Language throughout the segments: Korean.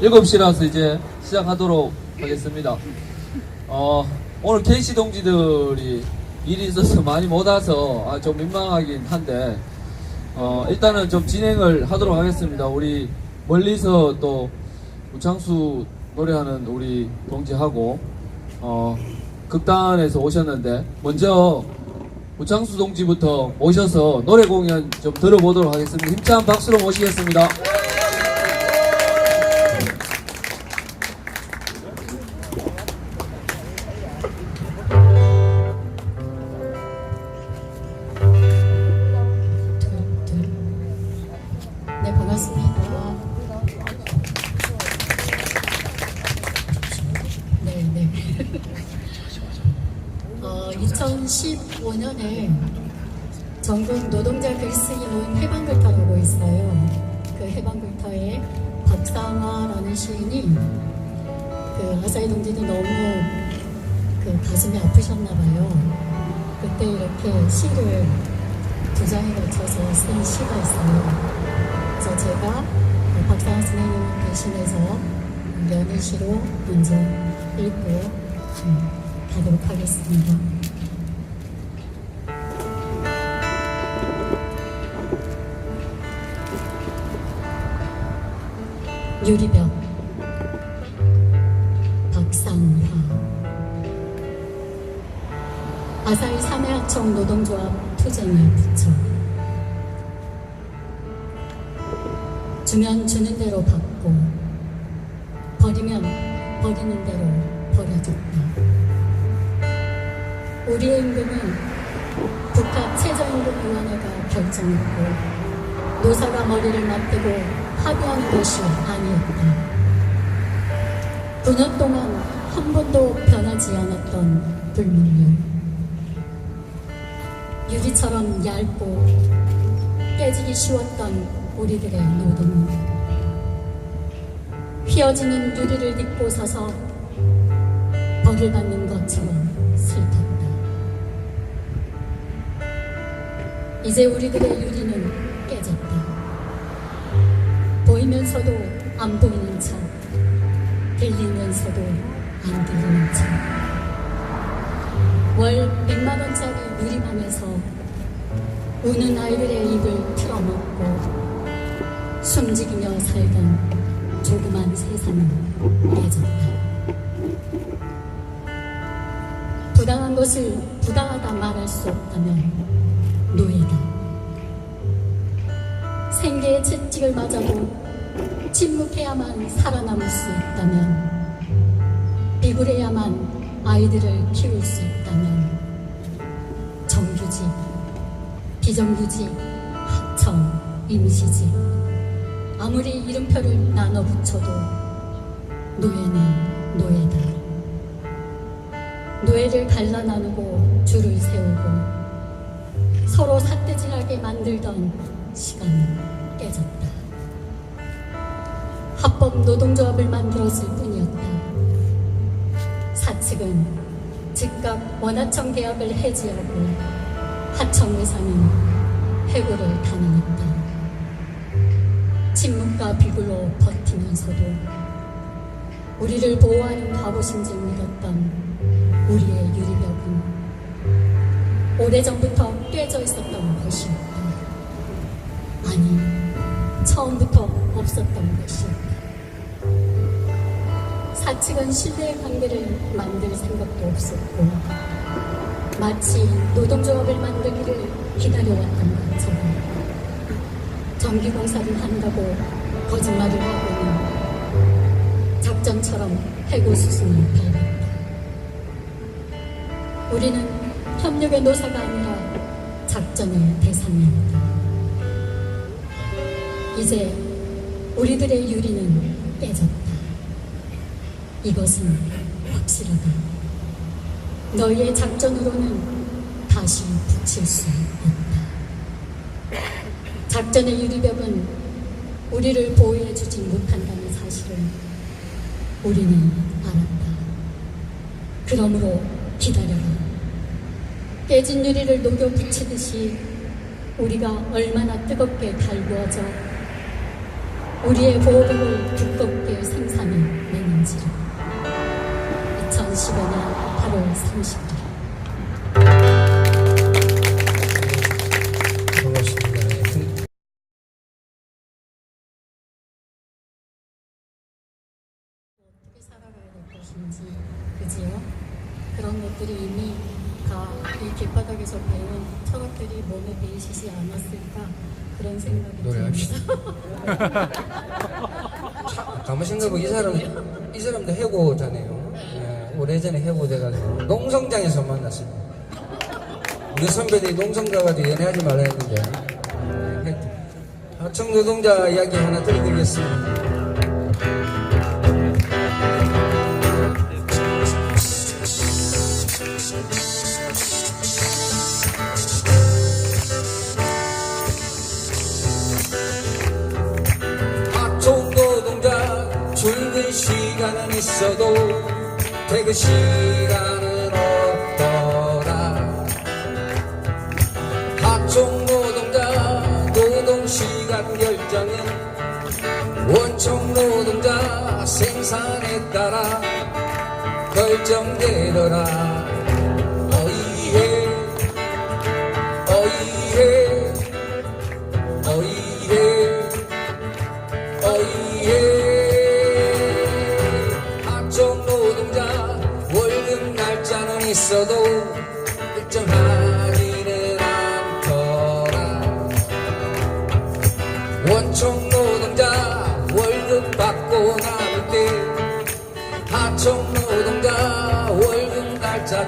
7시라서 이제 시작하도록 하겠습니다. 어, 오늘 KC 동지들이 일이 있어서 많이 못 와서 아, 좀 민망하긴 한데 어, 일단은 좀 진행을 하도록 하겠습니다. 우리 멀리서 또 우창수 노래하는 우리 동지하고 어, 극단에서 오셨는데 먼저 우창수 동지부터 모셔서 노래 공연 좀 들어보도록 하겠습니다. 힘찬 박수로 모시겠습니다. 2015년에 전국 노동자 글쓰기 모임 해방글터라고 있어요. 그 해방글터에 박상화라는 시인이 그 아사히 동지도 너무 그 가슴이 아프셨나 봐요. 그때 이렇게 시를 두 장에 걸쳐서 쓴 시가 있어요. 그래서 제가 박상환 선생님 대신해서 연희시로 먼저 읽고 음, 가도록 하겠습니다. 유리병. 박상화. 아사히 사내하청 노동조합 투쟁을 붙여. 주면 주는 대로 받고 버리면 버리는 대로 버려줬다. 우리의 임금은 북한 최저임금위원회가 결정했고 노사가 머리를 맞대고 합의한 것이 아니었다. 9년 동안 한 번도 변하지 않았던 불문율. 유리처럼 얇고 깨지기 쉬웠던 우리들의 노동은 휘어지는 유리를 딛고 서서 벌을 받는 것처럼 슬펐다. 이제 우리들의 유리 보이면서도 안 보이는 척, 들리면서도 안 들리는 척. 월 100만 원짜리 유리방에서 우는 아이들의 입을 틀어먹고 숨지기며 살던 조그만 세상은 깨졌다. 부당한 것을 부당하다 말할 수 없다면 노예다. 생계의 채찍을 맞아도 침묵해야만 살아남을 수 있다면 비굴해야만 아이들을 키울 수 있다면 정규직, 비정규직, 학청, 임시직 아무리 이름표를 나눠 붙여도 노예는 노예다. 노예를 갈라 나누고 줄을 세우고 서로 삿대질하게 만들던 시간은 깨졌다. 합법 노동조합을 만들었을 뿐이었다. 사측은 즉각 원하청 계약을 해지하고 하청 회사는 해고를 단행했다. 침묵과 비굴로 버티면서도 우리를 보호하는 과부심질 믿었던 우리의 유리벽은 오래전부터 깨져 있었던 것이었다. 아니, 처음부터 없었던 것이었다. 사측은 신뢰의 관계를 만들 생각도 없었고, 마치 노동조합을 만들기를 기다려왔던 것처럼 전기공사를 한다고 거짓말을 하고는 작전처럼 해고 수순을 밟았다. 우리는 협력의 노사가 아니라 작전의 대상이었다. 이제 우리들의 유리는 깨졌다. 이것은 확실하다. 너희의 작전으로는 다시 붙일 수 없다. 작전의 유리벽은 우리를 보호해주지 못한다는 사실을 우리는 알았다. 그러므로 기다려라. 깨진 유리를 녹여 붙이듯이 우리가 얼마나 뜨겁게 달구어져 우리의 보호벽을 두껍게 생산해 내는지를 2015년 8월 30일 가만 생각해보면 이 사람, 이 사람도 해고자네요. 예, 오래전에 해고돼가지고 농성장에서 만났습니다. 우리 선배들이 농성가 가지고 연애하지 말라 했는데 예, 했- 하청 노동자 이야기 하나 들려드리겠습니다. 시간은 있어도 퇴근 시간은 없더라. 하청 노동자 노동 시간 결정은 원청 노동자 생산에 따라 결정되더라. 어이해 어이해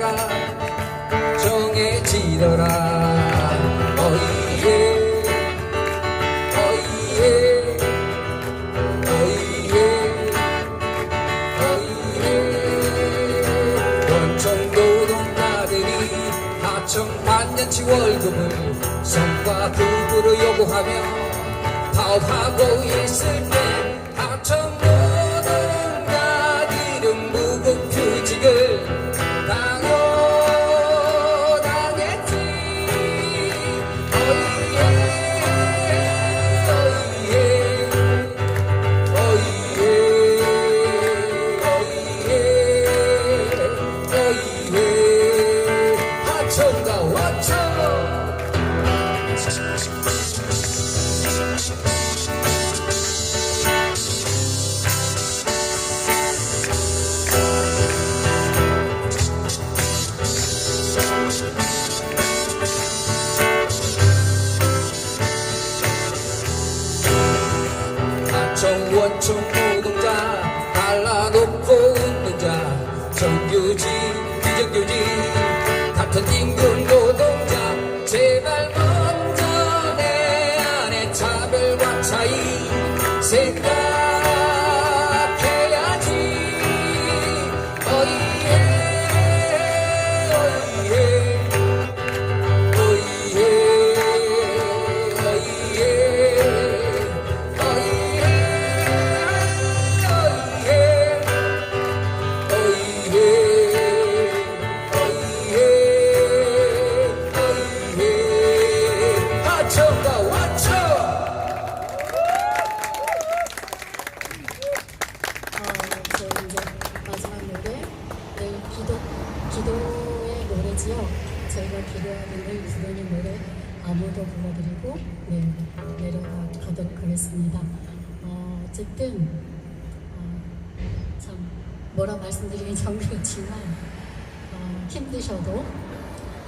날짜가 정해지더라. 어이해 어이해 어이해 어이해 원청 노동자들이 하청 반년치 월급을 성과 급으로 요구하며 파업하고 있을 때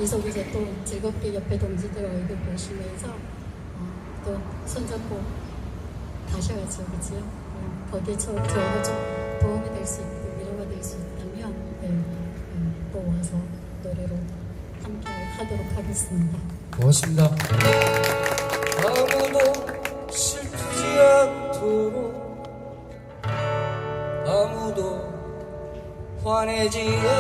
이 속에 이제 또 즐겁게 옆에 동지들 얼굴 보시면서 어, 또 손잡고 가셔야죠, 그지요? 어, 거기에 저, 저희가 좀 도움이 될 수 있고 위로가 될 수 있다면 네, 음, 또 와서 노래로 함께 하도록 하겠습니다. 고맙습니다. 아무도 슬프지 않도록 아무도 화내지 않도록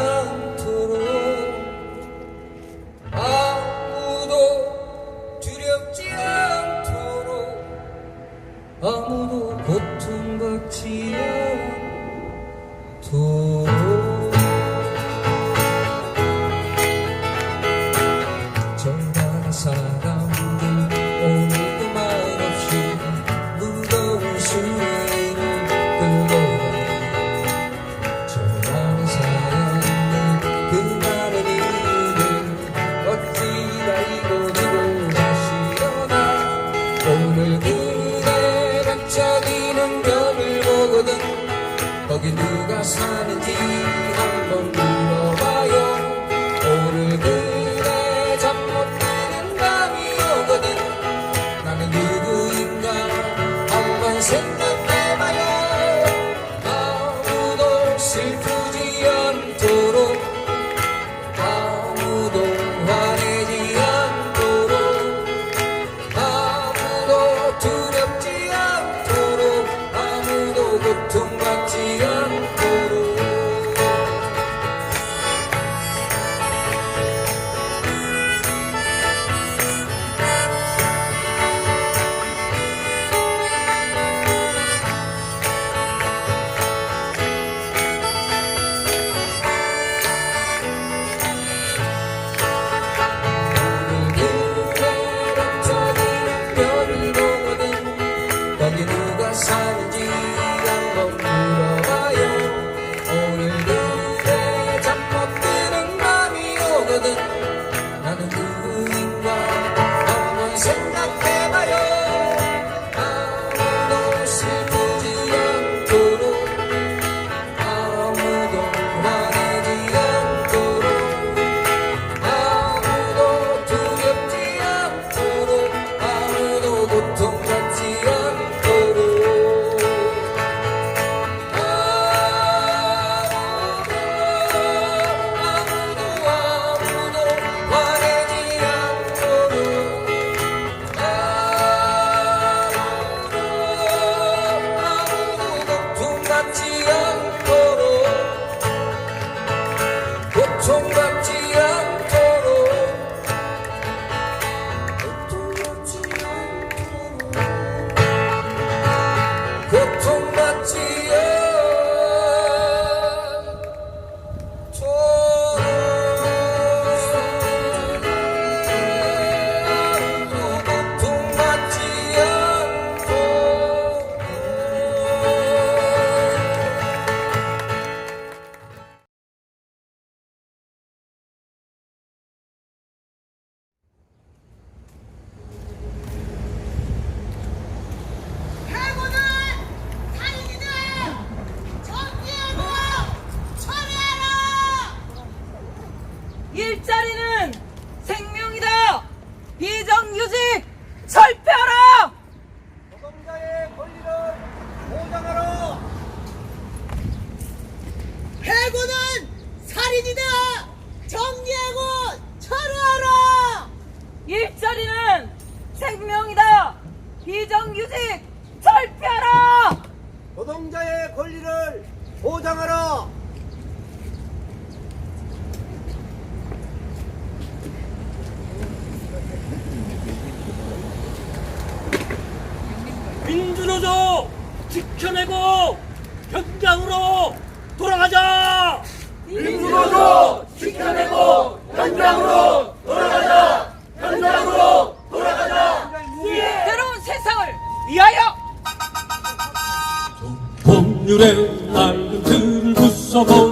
낡은 틀을 부숴보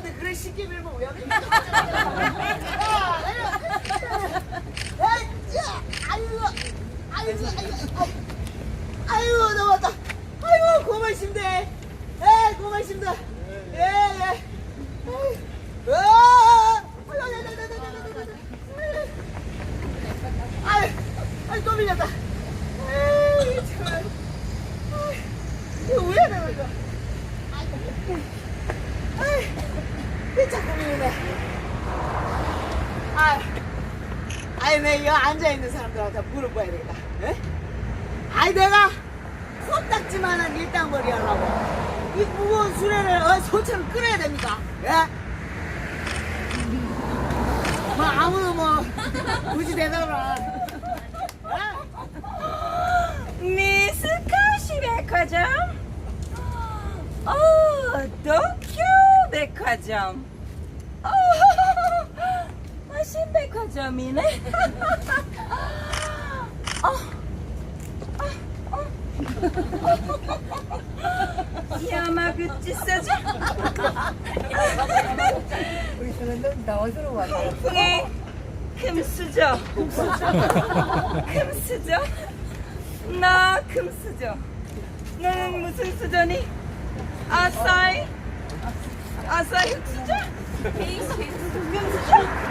사람들 그래 쉽게 밀면 우연히 아유 아유 아유 아유 넘었다 아유 고맙습니다 예 고맙습니다 예예 아유 아유 또 밀렸다. 아이, 내 여기 앉아있는 사람들한테 물어봐야 되겠다. 에? 아이, 내가 코딱지만한 일당벌이 하려고. 이 무거운 수레를 어, 소처럼 끌어야 됩니까? 예? 뭐, 아무도 뭐, 굳이 대답을 안. 예? 미스 카시 백화점 어 도쿄 백화점 어 점이네 어. 야마구치 사자 우리 그런 나와서 와 금수저 금수저 나 금수저 너는 무슨 수저니? 아싸이 아싸이 흑수저? 금수저?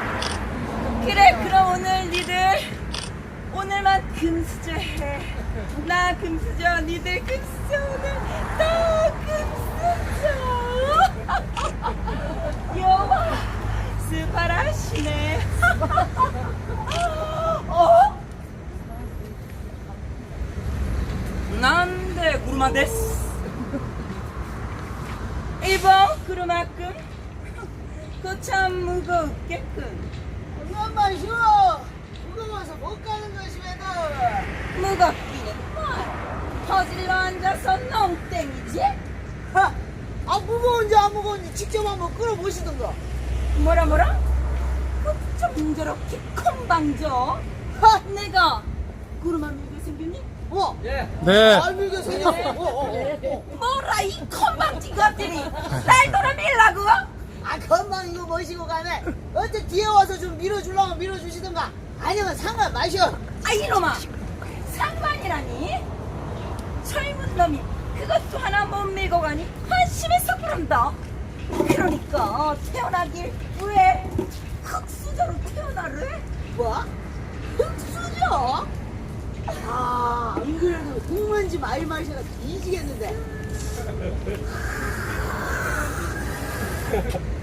그래 그럼 오늘 니들 오늘만 금수저해. 나 금수저 니들 금수저 오늘 나 금수저. 여와 스파라시네. 어? 난데 구르마 데스 이번 구르마끔. 그참 무거웠겠군. 무거운지 직접 한번 끌어보시던가. 뭐라 뭐라? 그좀 저렇게 컴방져 하, 내가 구르마 밀게 생겼니? 뭐? 예. 네. 아 밀게 생겼어. 어, 어, 어. 뭐라 이 컴방지 것들이 날 돌아밀라고? 아 금방 이거 모시고 가네. 어째 뒤에 와서 좀 밀어주려면 밀어주시던가. 아니면 상관 마셔. 아 이놈아 상관이라니 젊은 놈이 그것도 하나 못 밀고 가니 한심해서 그런다 그러니까 태어나길 왜 흑수저로 태어나래? 뭐? 흑수저? 아, 안 그래도 흑만지 많이 마셔가 뒤지겠는데.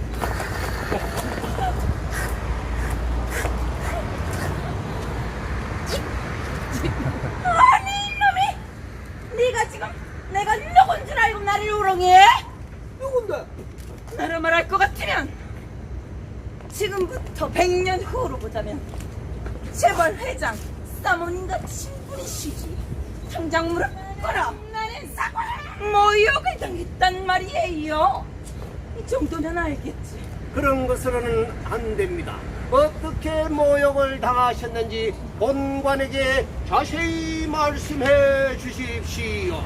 아니 이놈이 네가 지금 내가 누군 줄 알고 나를 우롱해? 누군데? 나를 말할 것 같으면 지금부터 100년 후로 보자면 재벌 회장 사모님과 친분이시지 당장 무릎 꿇어 나는 사과를 모욕을 당했단 말이에요 이 정도면 알겠지 그런 것으로는 안 됩니다. 어떻게 모욕을 당하셨는지 본관에게 자세히 말씀해 주십시오.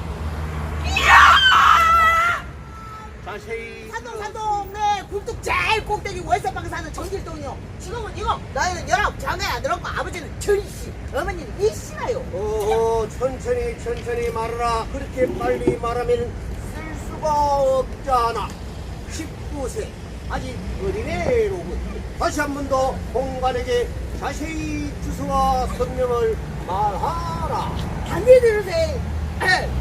자세히 산동 산동 네 굴뚝 제일 꼭대기 월세방에 사는 정길동이요. 지금은 이거 나이는 열아홉 자네 아들하고 아버지는 철씨 어머니는 일씨나요. 어 천천히 천천히 말하라 그렇게 빨리 말하면 쓸 수가 없잖아 19세 아직 어린애로군 다시 한 번 더 공관에게 자세히 주소와 선명을 말하라 반대 들으세요.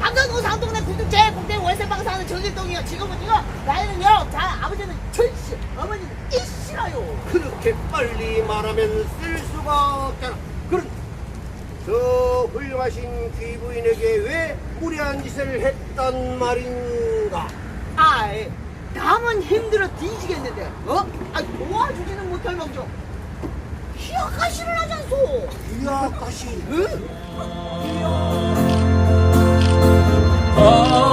방금 산동네 굴뚝 제일 꼭대기 월세방에 사는 정길동이요. 지금은 이거 나이는 열아홉 자 아버지는 철씨 어머니는 일씨나요. 그렇게 빨리 말하면 쓸 수가 없잖아 그런 저 훌륭하신 귀부인에게 왜 무리한 짓을 했단 말인가 아이 남은 힘들어 뒤지겠는데 어? 아 도와주지는 못할 망정 희약가시를 하잖소 이야까시 응? 아 Oh.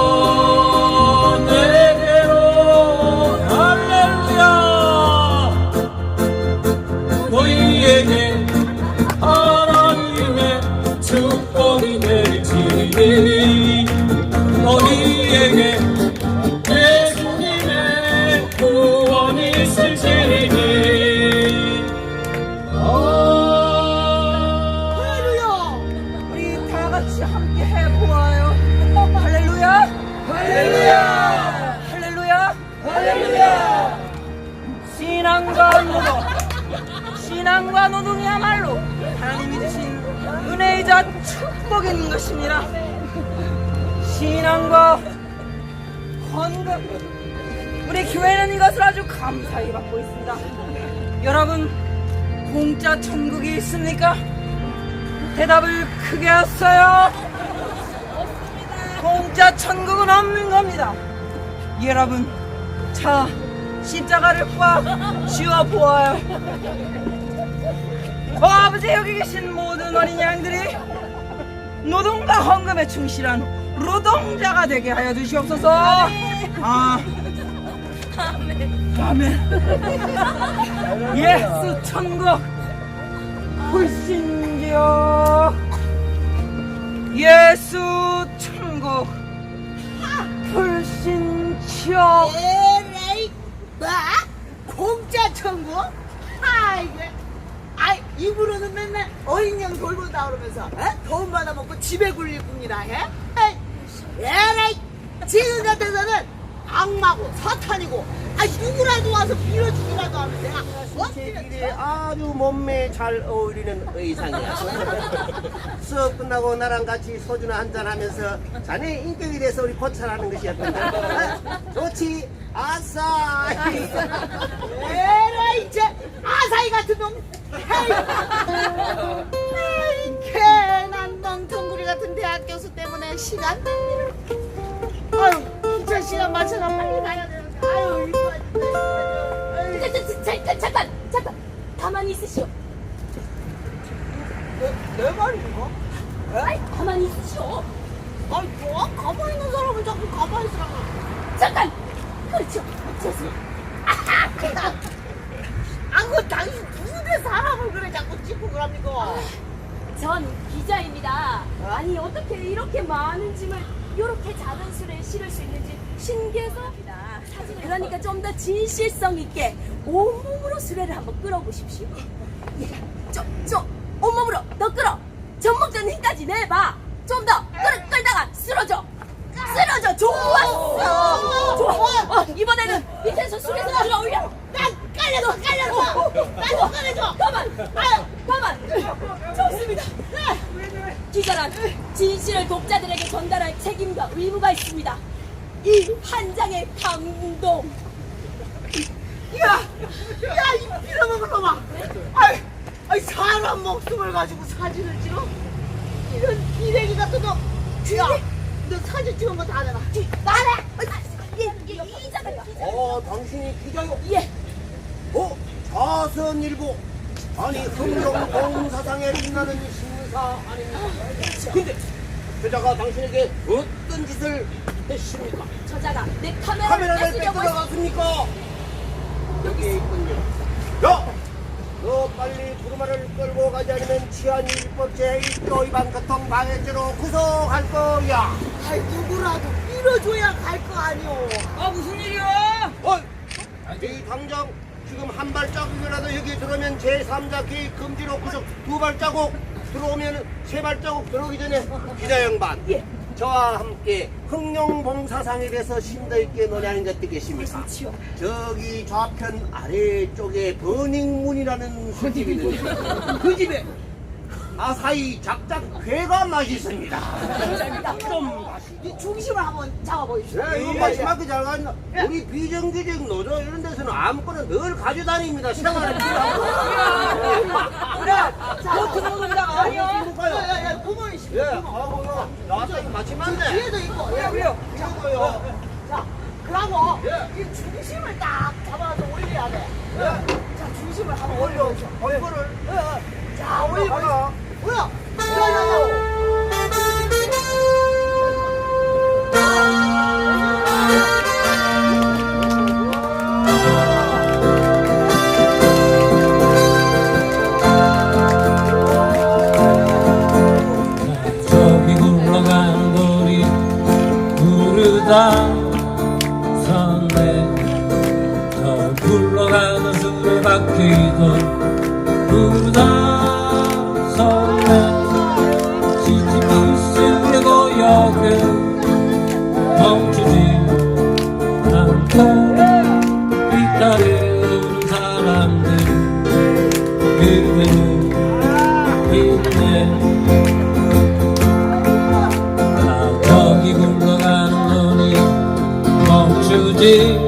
감사히 받고 있습니다. 여러분 공짜 천국이 있습니까? 대답을 크게 하세요. 공짜 천국은 없는 겁니다. 여러분 자 십자가를 꽉 쥐어 보아요. 어, 아버지 여기 계신 모든 어린 양들이 노동과 헌금에 충실한 노동자가 되게 하여 주시옵소서. 아. 아멘. 예수 천국 불신기여. 예수 천국 불신치여. 에레이 뭐? 공짜 천국? 아 이게 아이 입으로는 맨날 어린 양 돌고 나오면서 돈 받아먹고 집에 굴릴 뿐이라 해? 에이, 지금 같아서는 악마고 사탄이고 아 누구라도 와서 빌어주기라도 하면 내가 어떻게 제길에 아주 몸매에 잘 어울리는 의상이야. 수업 끝나고 나랑 같이 소주나 한잔 하면서 자네 인격에 대해서 우리 고찰하는 것이었던데. 아, 좋지. 아싸. 에라 이 제 아사히 같은 놈 에이 개난 멍텅구리 같은 대학 교수 때문에 시간 낭비를 시간 맞춰서 빨리 가야 되는데 아유 이거 아유, 자, 자, 자, 자, 잠깐, 잠깐, 가만히 있으시오. 내, 내 말인가? 아이, 가만히 있으시오. 아니 뭐 가만히 있는 사람은 자꾸 가만히 있으라고 잠깐. 그렇죠. 좋습니다. 아 그 당신 무슨 데 사람을 그래 자꾸 찍고 그럽니까 전 기자입니다. 아니 어떻게 이렇게 많은 짐을 이렇게 작은 술에 실을 수 있는지 신기해서입니다. 그러니까 좀 더 진실성 있게 온몸으로 수레를 한번 끌어보십시오. 예, 좀, 좀 온몸으로 더 끌어. 전목전 힘까지 내봐. 좀 더 끌, 끌다가 쓰러져. 쓰러져. 좋았어. 좋아. 어, 이번에는 밑에서 수레에서 들어 올려. 난 깔려서 깔려서. 난 깔려줘. 가만. 아, 가만. 좋습니다. 기자란 진실을 독자들에게 전달할 책임과 의무가 있습니다. 이 한 장의 감동. 야, 야, 이 빌어먹은 놈아. 아이, 아이, 사람 목숨을 가지고 사진을 찍어? 이런 기레기 같은 놈. 야, 너 사진 찍은 거 다 내놔. 나래. 이. 어, 당신이 기자요? 예. 어, 자선일보. 아니, 흥룡봉사상에 빛나는 신문사 아닙니까? 근데 저자가 당신에게 어떤 짓을 했습니까? 저자가 내 카메라를 카메라를 뺏으려고 했... 뺏어갔습니까? 여기에 있군요. 야! 너 빨리 두루마를 끌고 가지 않으면 치안 일법 제 1조 위반 교통 방해죄로 구속할 거야. 아이, 누구라도 밀어줘야 갈 거 아니오. 아 무슨 일이야? 어? 이 당장 지금 한 발자국이라도 여기 들어오면 제3자 개입 금지로 구속 두 발자국 들어오면 세 발자국 들어오기 전에 기자 양반 예. 저와 함께 흥룡봉사상에 대해서 심도 있게 논의하는 게 어떻겠습니까? 그렇지요. 저기 좌편 아래쪽에 버닝문이라는 술집이 있는데 그 집에 아사히 작작 회가 맛있습니다. 좀 맛있. 이 중심을 한번 잡아보십시오. 네, 이거 마지막에 잘 가니까 우리 비정규직 노조 이런 데서는 아무거나 늘 가져다닙니다. 그래, 자, 보트 노동자가 아니야. 야, 야, 야, 구멍이시. 예, 아이고, 이거 나왔다 이거 마침한데. 뒤에도 있고. 그래요, 그래요. 이거요. 자, 그러고 예. 이 중심을 딱 잡아서 올려야 돼. 자, 중심을 한번 올려오죠. 어, 이거를. 예, 예. 자, 올리고. 하나. 뭐야? day